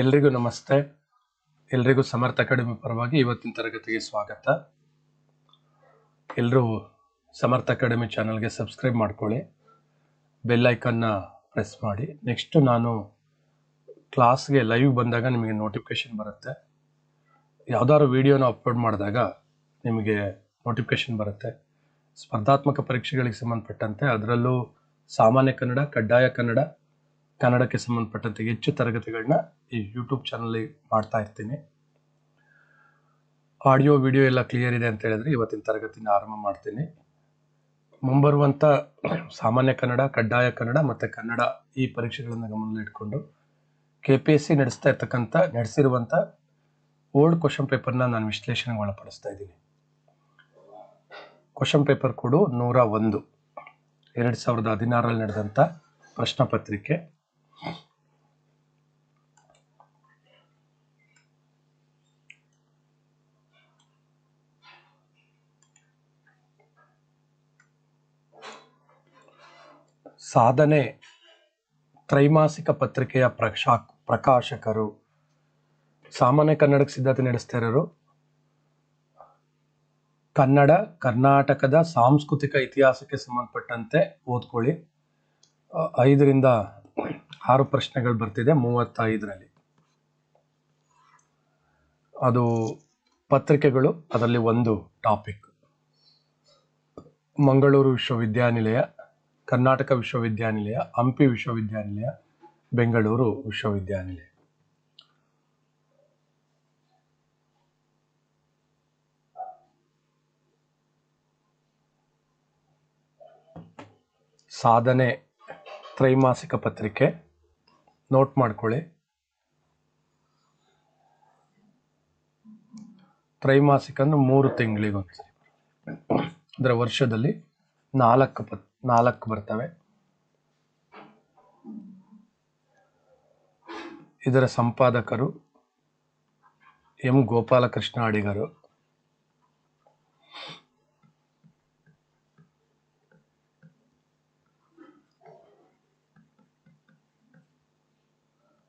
ಎಲ್ರಿಗೂ ನಮಸ್ತೆ. ಎಲ್ರಿಗೂ ಸಮರ್ಥ ಅಕಾಡೆಮಿ ಪರವಾಗಿ ಇವತ್ತಿನ ತರಗತಿಗೆ ಸ್ವಾಗತ. ಎಲ್ಲರೂ ಸಮರ್ಥ ಅಕಾಡೆಮಿ ಚಾನಲ್ಗೆ ಸಬ್ಸ್ಕ್ರೈಬ್ ಮಾಡ್ಕೊಳ್ಳಿ. ಬೆಲ್ ಐಕನ್ನ ಪ್ರೆಸ್ ಮಾಡಿ. ನೆಕ್ಸ್ಟ್ ನಾನು ಕ್ಲಾಸ್ಗೆ ಲೈವ್ ಬಂದಾಗ ನಿಮಗೆ ನೋಟಿಫಿಕೇಶನ್ ಬರುತ್ತೆ. ಯಾವ್ದಾದ್ರು ವೀಡಿಯೋನ ಅಪ್ಲೋಡ್ ಮಾಡಿದಾಗ ನಿಮಗೆ ನೋಟಿಫಿಕೇಶನ್ ಬರುತ್ತೆ. ಸ್ಪರ್ಧಾತ್ಮಕ ಪರೀಕ್ಷೆಗಳಿಗೆ ಸಂಬಂಧಪಟ್ಟಂತೆ ಅದರಲ್ಲೂ ಸಾಮಾನ್ಯ ಕನ್ನಡ, ಕಡ್ಡಾಯ ಕನ್ನಡ, ಕನ್ನಡಕ್ಕೆ ಸಂಬಂಧಪಟ್ಟಂತೆ ಹೆಚ್ಚು ತರಗತಿಗಳನ್ನ ಈ ಯೂಟ್ಯೂಬ್ ಚಾನಲ್ಲಿ ಮಾಡ್ತಾ ಇರ್ತೀನಿ. ಆಡಿಯೋ ವಿಡಿಯೋ ಎಲ್ಲ ಕ್ಲಿಯರ್ ಇದೆ ಅಂತ ಹೇಳಿದ್ರೆ ಇವತ್ತಿನ ತರಗತಿನ ಆರಂಭ ಮಾಡ್ತೀನಿ. ಮುಂಬರುವಂಥ ಸಾಮಾನ್ಯ ಕನ್ನಡ, ಕಡ್ಡಾಯ ಕನ್ನಡ ಮತ್ತು ಕನ್ನಡ ಈ ಪರೀಕ್ಷೆಗಳನ್ನು ಗಮನದಲ್ಲಿಟ್ಕೊಂಡು ಕೆ ಪಿ ಎಸ್ ಸಿ ನಡೆಸ್ತಾ ಇರ್ತಕ್ಕಂಥ, ನಡೆಸಿರುವಂಥ ಓಲ್ಡ್ ಕ್ವಶನ್ ಪೇಪರ್ನ ನಾನು ವಿಶ್ಲೇಷಣೆಗೆ ಒಳಪಡಿಸ್ತಾ ಇದ್ದೀನಿ. ಕ್ವಶನ್ ಪೇಪರ್ ಕೊಡು ನೂರ ಒಂದು. ಎರಡು ಸಾವಿರದ ಹದಿನಾರರಲ್ಲಿ ನಡೆದಂಥ ಪ್ರಶ್ನೆ ಪತ್ರಿಕೆ. ಸಾಧನೆ ತ್ರೈಮಾಸಿಕ ಪತ್ರಿಕೆಯ ಪ್ರಕ್ಷಾ ಪ್ರಕಾಶಕರು. ಸಾಮಾನ್ಯ ಕನ್ನಡಕ್ಕೆ ಸಿದ್ಧತೆ ನಡೆಸ್ತಾ ಇರೋರು ಕನ್ನಡ, ಕರ್ನಾಟಕದ ಸಾಂಸ್ಕೃತಿಕ ಇತಿಹಾಸಕ್ಕೆ ಸಂಬಂಧಪಟ್ಟಂತೆ ಓದ್ಕೊಳ್ಳಿ. ಐದರಿಂದ ಆರು ಪ್ರಶ್ನೆಗಳು ಬರ್ತಿದೆ ಮೂವತ್ತೈದರಲ್ಲಿ. ಅದು ಪತ್ರಿಕೆಗಳು, ಅದರಲ್ಲಿ ಒಂದು ಟಾಪಿಕ್. ಮಂಗಳೂರು ವಿಶ್ವವಿದ್ಯಾನಿಲಯ, ಕರ್ನಾಟಕ ವಿಶ್ವವಿದ್ಯಾನಿಲಯ, ಹಂಪಿ ವಿಶ್ವವಿದ್ಯಾನಿಲಯ ಬೆಂಗಳೂರು ವಿಶ್ವವಿದ್ಯಾನಿಲಯ. ಸಾಧನೆ ತ್ರೈಮಾಸಿಕ ಪತ್ರಿಕೆ. ನೋಟ್ ಮಾಡ್ಕೊಳ್ಳಿ. ತ್ರೈಮಾಸಿಕ ಅಂದ್ರೆ ಮೂರು ತಿಂಗಳಿಗೆ ಅಂದರೆ ಅಂದ್ರೆ ವರ್ಷದಲ್ಲಿ ನಾಲ್ಕು ಪತ್ ನಾಲ್ಕು ಬರ್ತವೆ. ಇದರ ಸಂಪಾದಕರು ಎಂ. ಗೋಪಾಲಕೃಷ್ಣ ಅಡಿಗರು.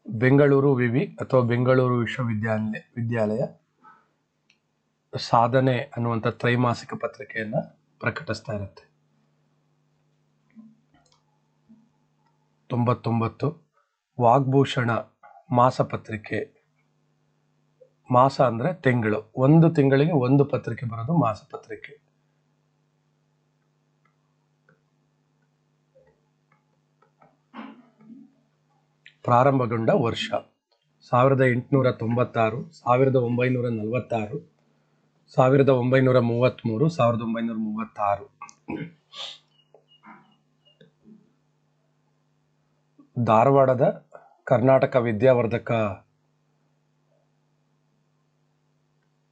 ಬೆಂಗಳೂರು ವಿವಿ ಅಥವಾ ಬೆಂಗಳೂರು ವಿಶ್ವವಿದ್ಯಾಲಯ ವಿದ್ಯಾಲಯ ಸಾಧನೆ ಅನ್ನುವಂಥ ತ್ರೈಮಾಸಿಕ ಪತ್ರಿಕೆಯನ್ನು ಪ್ರಕಟಿಸ್ತಾ ಇರುತ್ತೆ. ತೊಂಬತ್ತೊಂಬತ್ತು ವಾಗ್ಭೂಷಣ ಮಾಸ ಪತ್ರಿಕೆ. ಮಾಸ ಅಂದ್ರೆ ತಿಂಗಳು. ಒಂದು ತಿಂಗಳಿಗೆ ಒಂದು ಪತ್ರಿಕೆ ಬರೋದು ಮಾಸಪತ್ರಿಕೆ ಪ್ರಾರಂಭಗೊಂಡ ವರ್ಷ. ಸಾವಿರದ ಎಂಟುನೂರ ತೊಂಬತ್ತಾರು, ಸಾವಿರದ ಒಂಬೈನೂರ ನಲವತ್ತಾರು, ಸಾವಿರದ ಒಂಬೈನೂರ ಮೂವತ್ತ್ಮೂರು ಸಾವಿರದ ಒಂಬೈನೂರ ಮೂವತ್ತಾರು. ಧಾರವಾಡದ ಕರ್ನಾಟಕ ವಿದ್ಯಾವರ್ಧಕ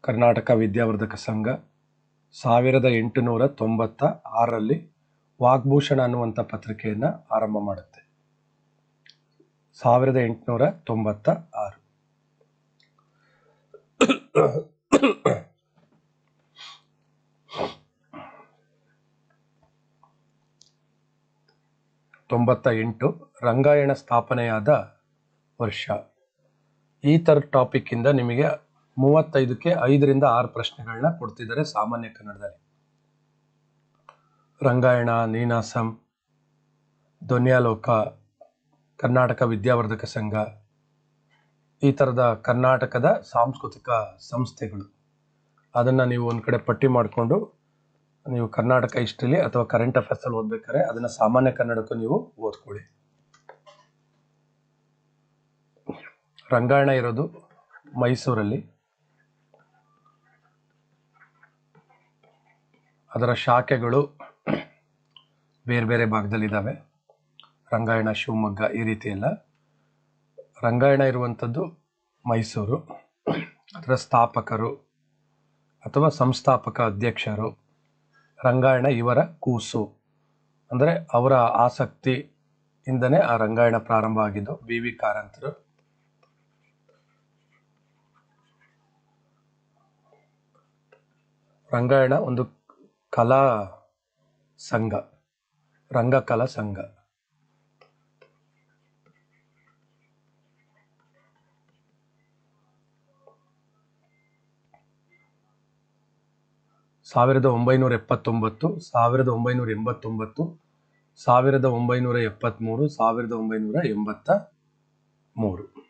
ಕರ್ನಾಟಕ ವಿದ್ಯಾವರ್ಧಕ ಸಂಘ ಸಾವಿರದ ಎಂಟುನೂರ ತೊಂಬತ್ತ ಆರರಲ್ಲಿ ವಾಗ್ಭೂಷಣ ಅನ್ನುವಂಥ ಪತ್ರಿಕೆಯನ್ನು ಆರಂಭ ಮಾಡುತ್ತೆ. ಸಾವಿರದ ಎಂಟುನೂರ ತೊಂಬತ್ತ ಆರು ತೊಂಬತ್ತ ಎಂಟು ರಂಗಾಯಣ ಸ್ಥಾಪನೆಯಾದ ವರ್ಷ. ಈ ಥರ ಟಾಪಿಕ್ಕಿಂದ ನಿಮಗೆ ಮೂವತ್ತೈದಕ್ಕೆ ಐದರಿಂದ ಆರು ಪ್ರಶ್ನೆಗಳನ್ನ ಕೊಡ್ತಿದ್ದಾರೆ ಸಾಮಾನ್ಯ ಕನ್ನಡದಲ್ಲಿ. ರಂಗಾಯಣ, ನೀನಾಸಂ, ಧ್ವನ್ಯಾಲೋಕ, ಕರ್ನಾಟಕ ವಿದ್ಯಾವರ್ಧಕ ಸಂಘ, ಈ ಥರದ ಕರ್ನಾಟಕದ ಸಾಂಸ್ಕೃತಿಕ ಸಂಸ್ಥೆಗಳು. ಅದನ್ನು ನೀವು ಒಂದು ಕಡೆ ಪಟ್ಟಿ ಮಾಡಿಕೊಂಡು ನೀವು ಕರ್ನಾಟಕ ಹಿಸ್ಟ್ರಿಲಿ ಅಥವಾ ಕರೆಂಟ್ ಅಫೇರ್ಸಲ್ಲಿ ಓದ್ಬೇಕಾದ್ರೆ ಅದನ್ನು ಸಾಮಾನ್ಯ ಕನ್ನಡಕ್ಕೂ ನೀವು ಓದ್ಕೊಳ್ಳಿ. ರಂಗಾಯಣ ಇರೋದು ಮೈಸೂರಲ್ಲಿ. ಅದರ ಶಾಖೆಗಳು ಬೇರೆ ಬೇರೆ ಭಾಗದಲ್ಲಿದ್ದಾವೆ. ರಂಗಾಯಣ, ಶಿವಮೊಗ್ಗ ಈ ರೀತಿ ಎಲ್ಲ ರಂಗಾಯಣ ಇರುವಂಥದ್ದು ಮೈಸೂರು. ಅದರ ಸ್ಥಾಪಕರು ಅಥವಾ ಸಂಸ್ಥಾಪಕ ಅಧ್ಯಕ್ಷರು ರಂಗಾಯಣ ಇವರ ಕೂಸು. ಅಂದರೆ ಅವರ ಆಸಕ್ತಿಯಿಂದನೇ ಆ ರಂಗಾಯಣ ಪ್ರಾರಂಭ ಆಗಿದ್ದು ಬಿ ವಿ ಕಾರಂತರು. ರಂಗಾಯಣ ಒಂದು ಕಲಾ ಸಂಘ ರಂಗಕಲಾ ಸಂಘ. ಸಾವಿರದ ಒಂಬೈನೂರ ಎಪ್ಪತ್ತೊಂಬತ್ತು, ಸಾವಿರದ ಒಂಬೈನೂರ ಎಂಬತ್ತೊಂಬತ್ತು, ಸಾವಿರದ ಒಂಬೈನೂರ ಎಪ್ಪತ್ತ್ಮೂರು ಸಾವಿರದ ಒಂಬೈನೂರ ಎಂಬತ್ತ ಮೂರು.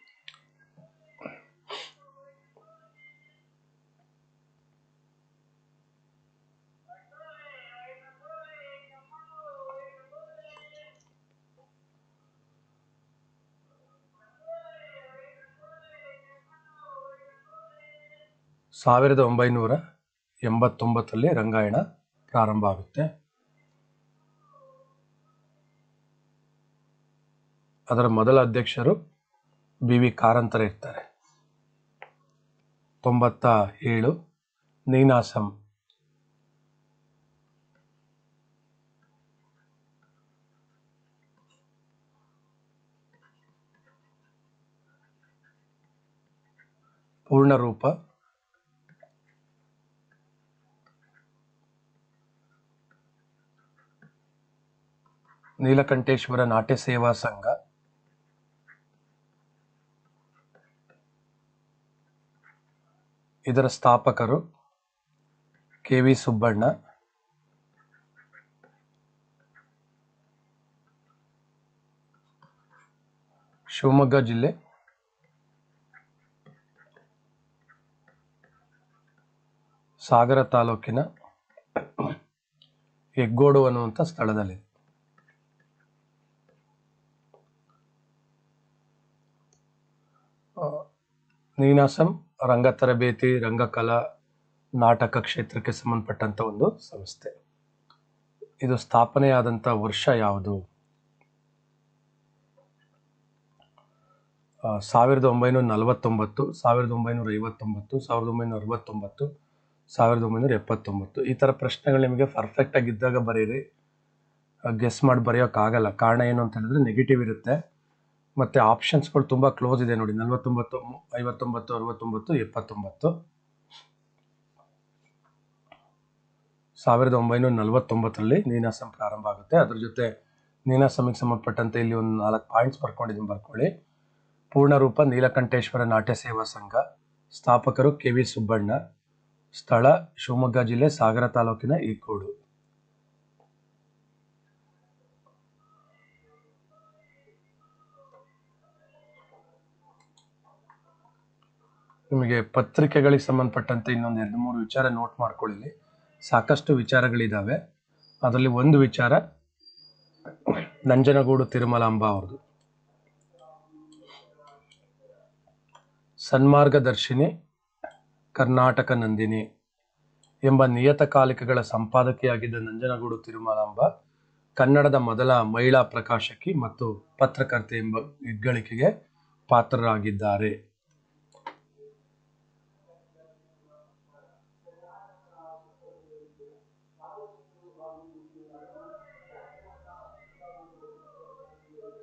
ಸಾವಿರದ ಒಂಬೈನೂರ ಎಂಬತ್ತೊಂಬತ್ತರಲ್ಲಿ ರಂಗಾಯಣ ಪ್ರಾರಂಭ ಆಗುತ್ತೆ. ಅದರ ಮೊದಲ ಅಧ್ಯಕ್ಷರು ಬಿ ವಿ ಕಾರಂತರ ಇರ್ತಾರೆ. ತೊಂಬತ್ತ ಏಳು ನೀನಾಸಂ. ಪೂರ್ಣ ನೀಲಕಂಠೇಶ್ವರ ನಾಟ್ಯ ಸೇವಾ ಸಂಘ. ಇದರ ಸ್ಥಾಪಕರು ಕೆ ವಿ ಸುಬ್ಬಣ್ಣ. ಶಿವಮೊಗ್ಗ ಜಿಲ್ಲೆ. ಸಾಗರ ತಾಲೂಕಿನ ಹೆಗ್ಗೋಡು ಅನ್ನುವಂಥ ಸ್ಥಳದಲ್ಲಿದೆ ಆ, ನೀನಾಸಂ ರಂಗ ತರಬೇತಿ ರಂಗಕಲಾ, ನಾಟಕ ಕ್ಷೇತ್ರಕ್ಕೆ ಸಂಬಂಧಪಟ್ಟಂತ ಒಂದು ಸಂಸ್ಥೆ. ಇದು ಸ್ಥಾಪನೆಯಾದಂಥ ವರ್ಷ ಯಾವುದು? ಸಾವಿರದ ಒಂಬೈನೂರ ನಲವತ್ತೊಂಬತ್ತು, ಸಾವಿರದ ಒಂಬೈನೂರ ಐವತ್ತೊಂಬತ್ತು, ಸಾವಿರದ ಒಂಬೈನೂರ ಅರವತ್ತೊಂಬತ್ತು, ಸಾವಿರದ ಒಂಬೈನೂರ ಎಪ್ಪತ್ತೊಂಬತ್ತು. ಈ ಥರ ಪ್ರಶ್ನೆಗಳು ನಿಮಗೆ ಪರ್ಫೆಕ್ಟ್ ಆಗಿದ್ದಾಗ ಬರೀರಿ. ಗೆಸ್ ಮಾಡಿ ಬರೆಯೋಕ್ಕಾಗಲ್ಲ. ಕಾರಣ ಏನು ಅಂತ ಹೇಳಿದ್ರೆ ನೆಗೆಟಿವ್ ಇರುತ್ತೆ. ಮತ್ತು ಆಪ್ಷನ್ಸ್ಗಳು ತುಂಬ ಕ್ಲೋಸ್ ಇದೆ ನೋಡಿ. ನಲ್ವತ್ತೊಂಬತ್ತು, ಐವತ್ತೊಂಬತ್ತು, ಅರವತ್ತೊಂಬತ್ತು, ಎಪ್ಪತ್ತೊಂಬತ್ತು. ಸಾವಿರದ ಒಂಬೈನೂರ ನಲವತ್ತೊಂಬತ್ತರಲ್ಲಿ ನೀನಾಸಂ ಪ್ರಾರಂಭ ಆಗುತ್ತೆ. ಅದ್ರ ಜೊತೆ ನೀನಾಸಮಿಗೆ ಸಂಬಂಧಪಟ್ಟಂತೆ ಇಲ್ಲಿ ಒಂದು ನಾಲ್ಕು ಪಾಯಿಂಟ್ಸ್ ಬರ್ಕೊಂಡಿದ್ದೀನಿ ಬರ್ಕೊಳ್ಳಿ. ಪೂರ್ಣರೂಪ ನೀಲಕಂಠೇಶ್ವರ ನಾಟ್ಯ ಸೇವಾ ಸಂಘ, ಸ್ಥಾಪಕರು ಕೆ ವಿ ಸುಬ್ಬಣ್ಣ, ಸ್ಥಳ ಶಿವಮೊಗ್ಗ ಜಿಲ್ಲೆ ಸಾಗರ ತಾಲೂಕಿನ ಈಕೋಡು. ನಿಮಗೆ ಪತ್ರಿಕೆಗಳಿಗೆ ಸಂಬಂಧಪಟ್ಟಂತೆ ಇನ್ನೊಂದು ಎರಡು ಮೂರು ವಿಚಾರ ನೋಟ್ ಮಾಡ್ಕೊಳ್ಳಿ ಸಾಕಷ್ಟು ವಿಚಾರಗಳಿದ್ದಾವೆ ಅದರಲ್ಲಿ ಒಂದು ವಿಚಾರ ನಂಜನಗೂಡು ತಿರುಮಲಾಂಬ ಅವ್ರದ್ದು. ಸನ್ಮಾರ್ಗದರ್ಶಿನಿ ಕರ್ನಾಟಕ ನಂದಿನಿ ಎಂಬ ನಿಯತಕಾಲಿಕಗಳ ಸಂಪಾದಕಿಯಾಗಿದ್ದ ನಂಜನಗೂಡು ತಿರುಮಲಾಂಬ ಕನ್ನಡದ ಮೊದಲ ಮಹಿಳಾ ಪ್ರಕಾಶಕಿ ಮತ್ತು ಪತ್ರಕರ್ತೆ ಎಂಬ ಹೆಗ್ಗಳಿಕೆಗೆ ಪಾತ್ರರಾಗಿದ್ದಾರೆ.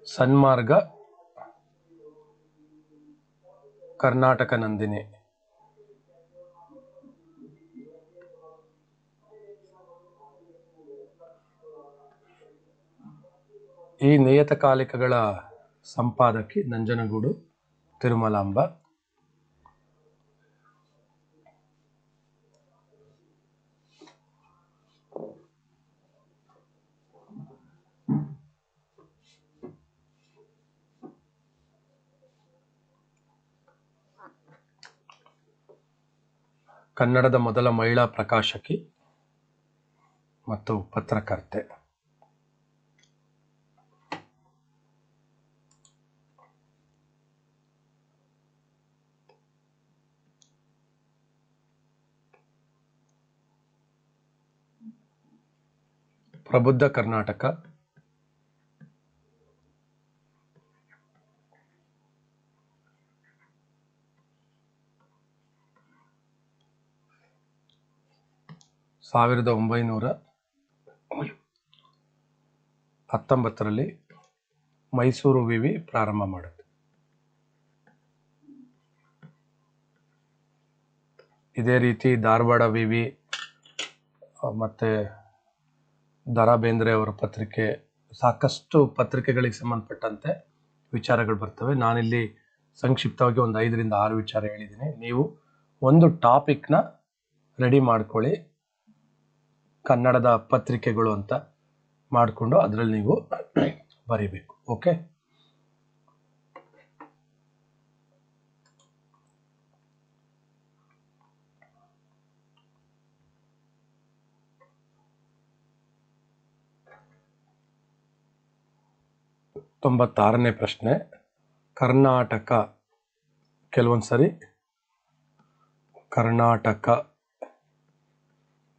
ಸನ್ಮಾರ್ಗ ಕರ್ನಾಟಕ ನಂದಿನಿ. ಈ ನಿಯತಕಾಲಿಕಗಳ ಸಂಪಾದಕಿ ನಂಜನಗೂಡು ತಿರುಮಲಾಂಬ. ಕನ್ನಡದ ಮೊದಲ ಮಹಿಳಾ ಪ್ರಕಾಶಕಿ ಮತ್ತು ಪತ್ರಕರ್ತೆ. ಪ್ರಬುದ್ಧ ಕರ್ನಾಟಕ ಸಾವಿರದ ಒಂಬೈನೂರ ಹತ್ತೊಂಬತ್ತರಲ್ಲಿ ಮೈಸೂರು ವಿವಿ ಪ್ರಾರಂಭ ಮಾಡುತ್ತೆ ಇದೇ ರೀತಿ ಧಾರವಾಡ ವಿವಿ ಮತ್ತು ದರಾ ಬೇಂದ್ರೆ ಅವರ ಪತ್ರಿಕೆ, ಸಾಕಷ್ಟು ಪತ್ರಿಕೆಗಳಿಗೆ ಸಂಬಂಧಪಟ್ಟಂತೆ ವಿಚಾರಗಳು ಬರ್ತವೆ. ನಾನಿಲ್ಲಿ ಸಂಕ್ಷಿಪ್ತವಾಗಿ ಒಂದು ಐದರಿಂದ ಆರು ವಿಚಾರ ಹೇಳಿದ್ದೀನಿ. ನೀವು ಒಂದು ಟಾಪಿಕ್ನ ರೆಡಿ ಮಾಡ್ಕೊಳ್ಳಿ. ಕನ್ನಡದ ಪತ್ರಿಕೆಗಳು ಅಂತ ಮಾಡಿಕೊಂಡು ಅದರಲ್ಲಿ ನೀವು ಬರೀಬೇಕು ಓಕೆ? ತೊಂಬತ್ತಾರನೇ ಪ್ರಶ್ನೆ ಕರ್ನಾಟಕ ಕೆಲವೊಂದು ಸರಿ ಕರ್ನಾಟಕ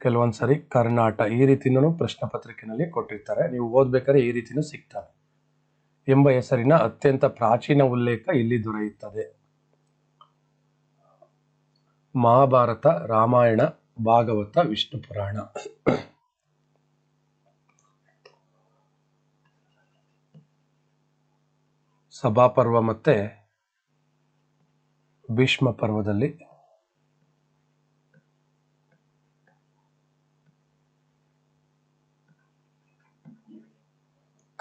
ಕೆಲವೊಂದು ಸರಿ ಕರ್ನಾಟ ಈ ರೀತಿಯೂ ಪ್ರಶ್ನೆ ಪತ್ರಿಕೆಯಲ್ಲಿ ಕೊಟ್ಟಿರ್ತಾರೆ. ನೀವು ಓದ್ಬೇಕಾದ್ರೆ ಈ ರೀತಿಯೂ ಸಿಗ್ತಾರೆ ಎಂಬ ಹೆಸರಿನ ಅತ್ಯಂತ ಪ್ರಾಚೀನ ಉಲ್ಲೇಖ ಇಲ್ಲಿ ದೊರೆಯುತ್ತದೆ. ಮಹಾಭಾರತ, ರಾಮಾಯಣ, ಭಾಗವತ, ವಿಷ್ಣು ಪುರಾಣ. ಸಭಾಪರ್ವ ಮತ್ತೆ ಭೀಷ್ಮ ಪರ್ವದಲ್ಲಿ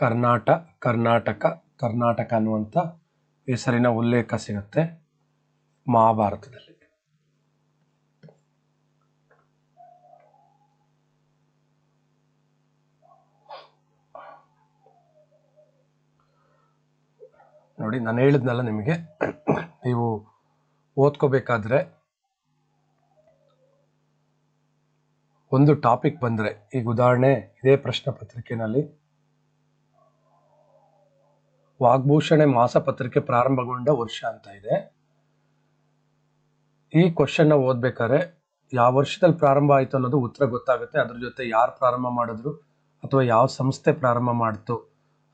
ಕರ್ನಾಟ, ಕರ್ನಾಟಕ ಕರ್ನಾಟಕ ಅನ್ನುವಂಥ ಹೆಸರಿನ ಉಲ್ಲೇಖ ಸಿಗುತ್ತೆ ಮಹಾಭಾರತದಲ್ಲಿ. ನೋಡಿ, ನಾನು ಹೇಳಿದ್ನಲ್ಲ ನಿಮಗೆ, ನೀವು ಓದ್ಕೋಬೇಕಾದ್ರೆ ಒಂದು ಟಾಪಿಕ್ ಬಂದರೆ, ಈಗ ಉದಾಹರಣೆ, ಇದೇ ಪ್ರಶ್ನೆ ಪತ್ರಿಕೆನಲ್ಲಿ ವಾಗ್ಭೂಷಣೆ ಮಾಸಪತ್ರಿಕೆ ಪ್ರಾರಂಭಗೊಂಡ ವರ್ಷ ಅಂತ ಇದೆ. ಈ ಕ್ವಶನ್ನ ಓದ್ಬೇಕಾದ್ರೆ, ಯಾವ ವರ್ಷದಲ್ಲಿ ಪ್ರಾರಂಭ ಆಯಿತು ಅನ್ನೋದು ಉತ್ತರ ಗೊತ್ತಾಗುತ್ತೆ. ಅದ್ರ ಜೊತೆ ಯಾರು ಪ್ರಾರಂಭ ಮಾಡಿದ್ರು, ಅಥವಾ ಯಾವ ಸಂಸ್ಥೆ ಪ್ರಾರಂಭ ಮಾಡ್ತು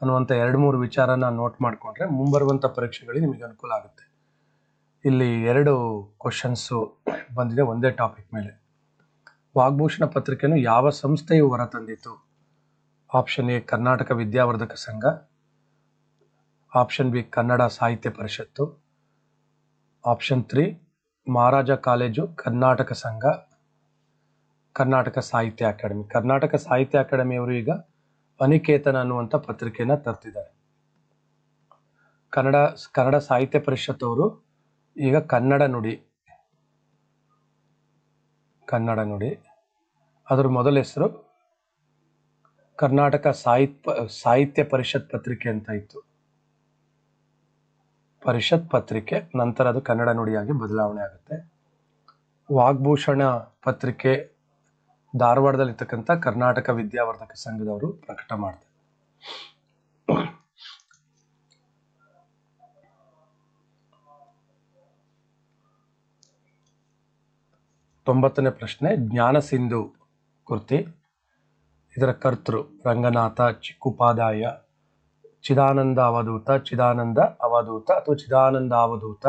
ಅನ್ನುವಂಥ ಎರಡು ಮೂರು ವಿಚಾರನ ನೋಟ್ ಮಾಡಿಕೊಂಡ್ರೆ ಮುಂಬರುವಂಥ ಪರೀಕ್ಷೆಗಳಿಗೆ ನಿಮಗೆ ಅನುಕೂಲ ಆಗುತ್ತೆ. ಇಲ್ಲಿ ಎರಡು ಕ್ವಶನ್ಸು ಬಂದಿದೆ ಒಂದೇ ಟಾಪಿಕ್ ಮೇಲೆ. ವಾಗ್ಭೂಷಣ ಪತ್ರಿಕೆಯನ್ನು ಯಾವ ಸಂಸ್ಥೆಯು ಹೊರತಂದಿತು? Option A, Karnataka Vidyavardhaka Sangha. Option B Kannada Sahitya Parishat. Option three Maharaja college Karnataka Sangha, Karnataka Sahitya academy. Karnataka ಸಾಹಿತ್ಯ ಅಕಾಡೆಮಿಯವರು ಈಗ ಅನಿಕೇತನ ಅನ್ನುವಂಥ ಪತ್ರಿಕೆಯನ್ನು ತರ್ತಿದ್ದಾರೆ. ಕನ್ನಡ ಕನ್ನಡ ಸಾಹಿತ್ಯ ಪರಿಷತ್ ಅವರು ಈಗ ಕನ್ನಡ ನುಡಿ ಕನ್ನಡ ನುಡಿ. ಅದರ ಮೊದಲ ಹೆಸರು ಕರ್ನಾಟಕ ಸಾಹಿತ್ಯ ಸಾಹಿತ್ಯ ಪರಿಷತ್ ಪತ್ರಿಕೆ ಅಂತ ಇತ್ತು. ಪರಿಷತ್ ಪತ್ರಿಕೆ, ನಂತರ ಅದು ಕನ್ನಡ ನುಡಿಯಾಗಿ ಬದಲಾವಣೆ ಆಗುತ್ತೆ. ವಾಗ್ಭೂಷಣ ಪತ್ರಿಕೆ ಧಾರವಾಡದಲ್ಲಿರ್ತಕ್ಕಂಥ ಕರ್ನಾಟಕ ವಿದ್ಯಾವರ್ಧಕ ಸಂಘದವರು ಪ್ರಕಟ ಮಾಡ್ತಾರೆ. ತೊಂಬತ್ತನೇ ಪ್ರಶ್ನೆ, ಜ್ಞಾನ ಸಿಂಧು ಕೃತಿ ಇದರ ಕರ್ತೃ ರಂಗನಾಥ ಚಿಕ್ಕುಪಾದಾಯ ಚಿದಾನಂದ ಅವಧೂತ ಚಿದಾನಂದ ಅವಧೂತ ಅಥವಾ ಚಿದಾನಂದ ಅವಧೂತ.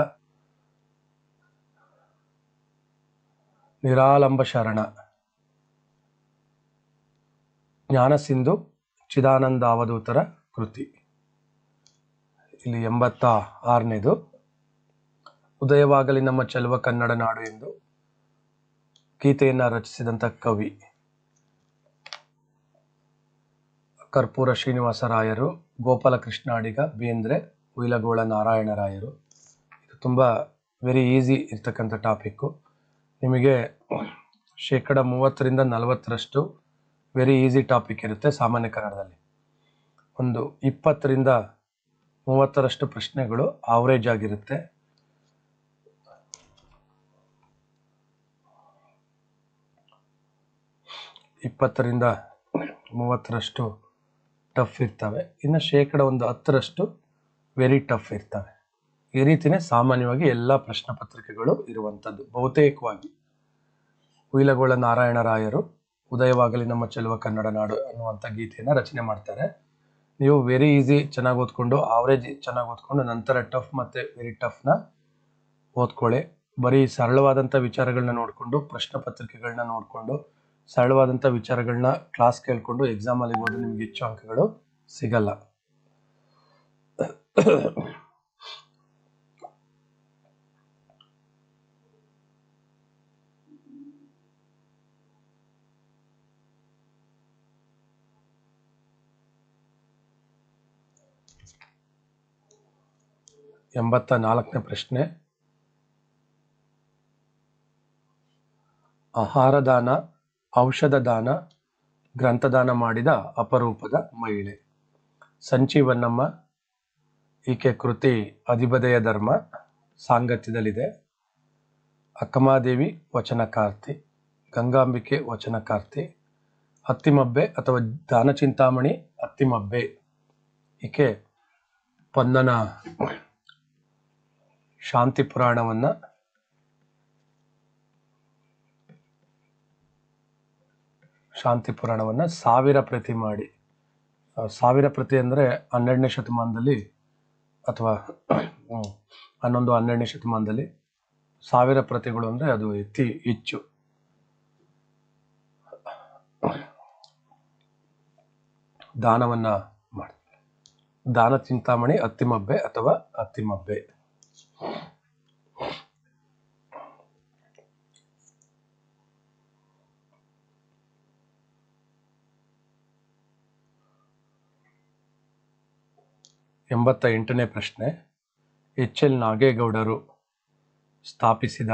ನಿರಾಲಂಬ ಶರಣ. ಜ್ಞಾನ ಸಿಂಧು, ಚಿದಾನಂದ ಅವಧೂತರ ಕೃತಿ. ಇಲ್ಲಿ ಎಂಬತ್ತ ಆರನೇದು. ಉದಯವಾಗಲಿ ನಮ್ಮ ಚೆಲುವ ಕನ್ನಡ ನಾಡು ಎಂದು ಗೀತೆಯನ್ನು ರಚಿಸಿದಂಥ ಕವಿ. ಕರ್ಪೂರ ಶ್ರೀನಿವಾಸರಾಯರು, ಗೋಪಾಲಕೃಷ್ಣಾಡಿಗ, ಬೇಂದ್ರೆ ಉಯಿಲಗೋಳ ನಾರಾಯಣರಾಯರು. ಇದು ತುಂಬ ವೆರಿ ಈಸಿ ಇರ್ತಕ್ಕಂಥ ಟಾಪಿಕ್ಕು ನಿಮಗೆ ಶೇಕಡ ಮೂವತ್ತರಿಂದ ನಲವತ್ತರಷ್ಟು ವೆರಿ ಈಸಿ ಟಾಪಿಕ್ ಇರುತ್ತೆ ಸಾಮಾನ್ಯ ಕನ್ನಡದಲ್ಲಿ. ಒಂದು ಇಪ್ಪತ್ತರಿಂದ ಮೂವತ್ತರಷ್ಟು ಪ್ರಶ್ನೆಗಳು ಆವರೇಜ್ ಆಗಿರುತ್ತೆ. ಇಪ್ಪತ್ತರಿಂದ ಮೂವತ್ತರಷ್ಟು ಟಫ್ ಇರ್ತವೆ. ಇನ್ನು ಶೇಕಡ ಒಂದು ಹತ್ತರಷ್ಟು ವೆರಿ ಟಫ್ ಇರ್ತವೆ. ಈ ರೀತಿನೇ ಸಾಮಾನ್ಯವಾಗಿ ಎಲ್ಲ ಪ್ರಶ್ನೆ ಪತ್ರಿಕೆಗಳು ಇರುವಂಥದ್ದು ಬಹುತೇಕವಾಗಿ ಹುಯಿಲಗೋಳ ನಾರಾಯಣರಾಯರು ಉದಯವಾಗಲಿ ನಮ್ಮ ಚೆಲುವ ಕನ್ನಡ ನಾಡು ಅನ್ನುವಂಥ ಗೀತೆಯನ್ನು ರಚನೆ ಮಾಡ್ತಾರೆ. ನೀವು ವೆರಿ ಈಸಿ ಚೆನ್ನಾಗಿ ಓದ್ಕೊಂಡು ಆವ್ರೇಜ್ ಚೆನ್ನಾಗಿ ಓದ್ಕೊಂಡು, ನಂತರ ಟಫ್ ಮತ್ತು ವೆರಿ ಟಫ್ನ ಓದ್ಕೊಳ್ಳಿ. ಬರೀ ಸರಳವಾದಂಥ ವಿಚಾರಗಳನ್ನ ನೋಡಿಕೊಂಡು, ಪ್ರಶ್ನೆ ಪತ್ರಿಕೆಗಳನ್ನ ನೋಡಿಕೊಂಡು ಸರಳವಾದಂಥ ವಿಚಾರಗಳನ್ನ ಕ್ಲಾಸ್ ಕೇಳಿಕೊಂಡು ಎಕ್ಸಾಮಲ್ಲಿ ಹೋದ್ರೆ ನಿಮ್ಗೆ ಹೆಚ್ಚು ಅಂಕಗಳು ಸಿಗಲ್ಲ. ಎಂಬತ್ತ ನಾಲ್ಕನೇ ಪ್ರಶ್ನೆ. ಆಹಾರದಾನ ಔಷಧ ದಾನ ಗ್ರಂಥದಾನ ಮಾಡಿದ ಅಪರೂಪದ ಮಹಿಳೆ. ಸಂಚೀವನ್ನಮ್ಮ ಈಕೆ ಕೃತಿ ಅಧಿಪದಯ ಧರ್ಮ, ಸಾಂಗತ್ಯದಲ್ಲಿದೆ. ಅಕ್ಕಮಾದೇವಿ, ವಚನಕಾರ್ತಿ. ಗಂಗಾಂಬಿಕೆ, ವಚನಕಾರ್ತಿ. ಅತ್ತಿಮಬ್ಬೆ ಅಥವಾ ದಾನಚಿಂತಾಮಣಿ, ಅತ್ತಿಮಬ್ಬೆ. ಈಕೆ ಪಂದನ ಶಾಂತಿ ಪುರಾಣವನ್ನ ಶಾಂತಿ ಪುರಾಣವನ್ನು ಸಾವಿರ ಪ್ರತಿ ಮಾಡಿ. ಸಾವಿರ ಪ್ರತಿ ಅಂದರೆ ಹನ್ನೆರಡನೇ ಶತಮಾನದಲ್ಲಿ ಅಥವಾ ಹನ್ನೊಂದು ಹನ್ನೆರಡನೇ ಶತಮಾನದಲ್ಲಿ ಸಾವಿರ ಪ್ರತಿಗಳು ಅಂದರೆ ಅದು ಅತಿ ಹೆಚ್ಚು. ದಾನವನ್ನ ಮಾಡ್ತಾರೆ. ದಾನ ಚಿಂತಾಮಣಿ ಅತ್ತಿಮಬ್ಬೆ ಅಥವಾ ಅತ್ತಿಮಬ್ಬೆ. ಎಂಬತ್ತ ಎಂಟನೇ ಪ್ರಶ್ನೆ. ಎಚ್ ಎಲ್ ನಾಗೇಗೌಡರು ಸ್ಥಾಪಿಸಿದ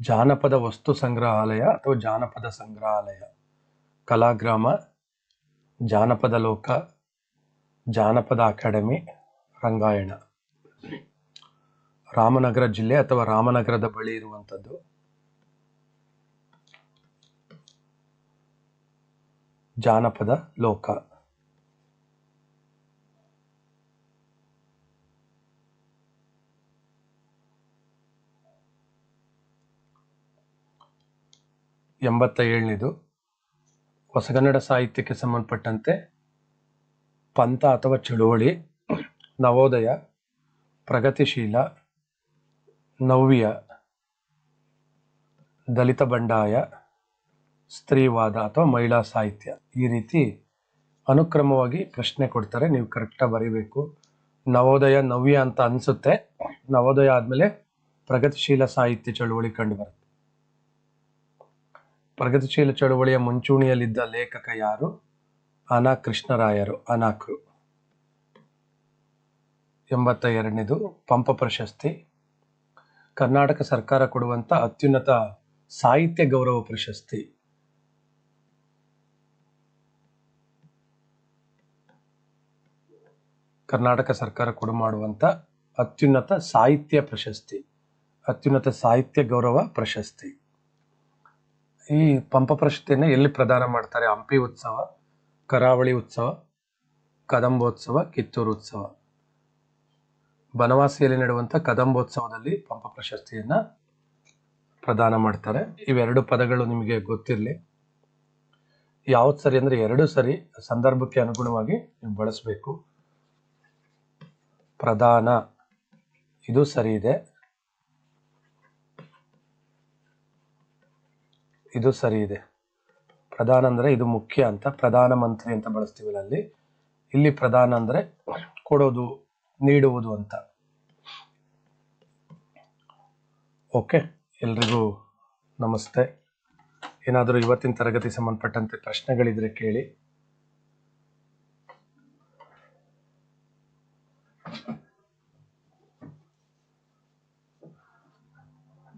ಜಾನಪದ ವಸ್ತು ಸಂಗ್ರಹಾಲಯ ಅಥವಾ ಜಾನಪದ ಸಂಗ್ರಹಾಲಯ? ಕಲಾಗ್ರಾಮ, ಜಾನಪದ ಲೋಕ, ಜಾನಪದ ಅಕಾಡೆಮಿ, ರಂಗಾಯಣ. ರಾಮನಗರ ಜಿಲ್ಲೆ ಅಥವಾ ರಾಮನಗರದ ಬಳಿ ಇರುವಂಥದ್ದು. ಜಾನಪದ ಲೋಕ. ಎಂಬತ್ತ ಏಳನೇದು ಹೊಸಗನ್ನಡ ಸಾಹಿತ್ಯಕ್ಕೆ ಸಂಬಂಧಪಟ್ಟಂತೆ ಪಂಥ ಅಥವಾ ಚಳುವಳಿ, ನವೋದಯ, ಪ್ರಗತಿಶೀಲ, ನವ್ಯ, ದಲಿತ ಬಂಡಾಯ, ಸ್ತ್ರೀವಾದ ಅಥವಾ ಮಹಿಳಾ ಸಾಹಿತ್ಯ ಈ ರೀತಿ ಅನುಕ್ರಮವಾಗಿ ಪ್ರಶ್ನೆ ಕೊಡ್ತಾರೆ. ನೀವು ಕರೆಕ್ಟಾಗಿ ಬರೀಬೇಕು. ನವೋದಯ, ನವ್ಯ ಅಂತ ಅನಿಸುತ್ತೆ. ನವೋದಯ ಆದಮೇಲೆ ಪ್ರಗತಿಶೀಲ ಸಾಹಿತ್ಯ ಚಳುವಳಿ ಕಂಡು ಬರುತ್ತೆ. ಪ್ರಗತಿಶೀಲ ಚಳುವಳಿಯ ಮುಂಚೂಣಿಯಲ್ಲಿದ್ದ ಲೇಖಕ ಯಾರು? ಅನಾ ಕೃಷ್ಣರಾಯರು, ಅನಾಕ್ರು. ಎಂಬತ್ತ ಎರಡನೇದು ಪಂಪ ಪ್ರಶಸ್ತಿ. ಕರ್ನಾಟಕ ಸರ್ಕಾರ ಕೊಡುವಂತ ಅತ್ಯುನ್ನತ ಸಾಹಿತ್ಯ ಗೌರವ ಪ್ರಶಸ್ತಿ. ಕರ್ನಾಟಕ ಸರ್ಕಾರ ಕೊಡು ಮಾಡುವಂಥ ಅತ್ಯುನ್ನತ ಸಾಹಿತ್ಯ ಪ್ರಶಸ್ತಿ. ಅತ್ಯುನ್ನತ ಸಾಹಿತ್ಯ ಗೌರವ ಪ್ರಶಸ್ತಿ. ಈ ಪಂಪ ಪ್ರಶಸ್ತಿಯನ್ನು ಎಲ್ಲಿ ಪ್ರದಾನ ಮಾಡ್ತಾರೆ? ಹಂಪಿ ಉತ್ಸವ, ಕರಾವಳಿ ಉತ್ಸವ, ಕದಂಬೋತ್ಸವ, ಕಿತ್ತೂರು ಉತ್ಸವ. ಬನವಾಸಿಯಲ್ಲಿ ನಡೆಯುವಂಥ ಕದಂಬೋತ್ಸವದಲ್ಲಿ ಪಂಪ ಪ್ರಶಸ್ತಿಯನ್ನ ಪ್ರದಾನ ಮಾಡ್ತಾರೆ. ಇವೆರಡು ಪದಗಳು ನಿಮಗೆ ಗೊತ್ತಿರಲಿ. ಯಾವ್ದು ಸರಿ ಅಂದ್ರೆ ಎರಡು ಸರಿ ಸಂದರ್ಭಕ್ಕೆ ಅನುಗುಣವಾಗಿ ನೀವು ಬಳಸಬೇಕು. ಪ್ರಧಾನ ಇದು ಸರಿ ಇದೆ. ಇದು ಸರಿ ಇದೆ. ಪ್ರಧಾನ ಅಂದರೆ ಇದು ಮುಖ್ಯ ಅಂತ, ಪ್ರಧಾನ ಮಂತ್ರಿ ಅಂತ ಬಳಸ್ತೀವಿ ಅಲ್ಲಿ ಇಲ್ಲಿ ಪ್ರಧಾನ ಅಂದರೆ ಕೊಡೋದು, ನೀಡುವುದು ಅಂತ. ಓಕೆ, ಎಲ್ರಿಗೂ ನಮಸ್ತೆ. ಏನಾದರೂ ಇವತ್ತಿನ ತರಗತಿ ಸಂಬಂಧಪಟ್ಟಂತೆ ಪ್ರಶ್ನೆಗಳಿದ್ರೆ ಕೇಳಿ.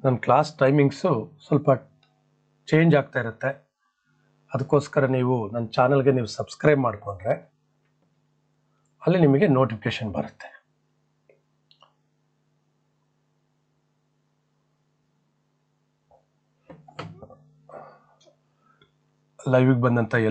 ನನ್ನ ಕ್ಲಾಸ್ ಟೈಮಿಂಗ್ಸು ಸ್ವಲ್ಪ ಚೇಂಜ್ ಆಗ್ತಾ ಇರುತ್ತೆ. ಅದಕ್ಕೋಸ್ಕರ ನೀವು ನನ್ನ ಚಾನಲ್ಗೆ ನೀವು ಸಬ್ಸ್ಕ್ರೈಬ್ ಮಾಡಿಕೊಂಡ್ರೆ ಅಲ್ಲಿ ನಿಮಗೆ ನೋಟಿಫಿಕೇಶನ್ ಬರುತ್ತೆ. ಲೈವಿಗೆ ಬಂದಂಥ ಎಲ್ಲ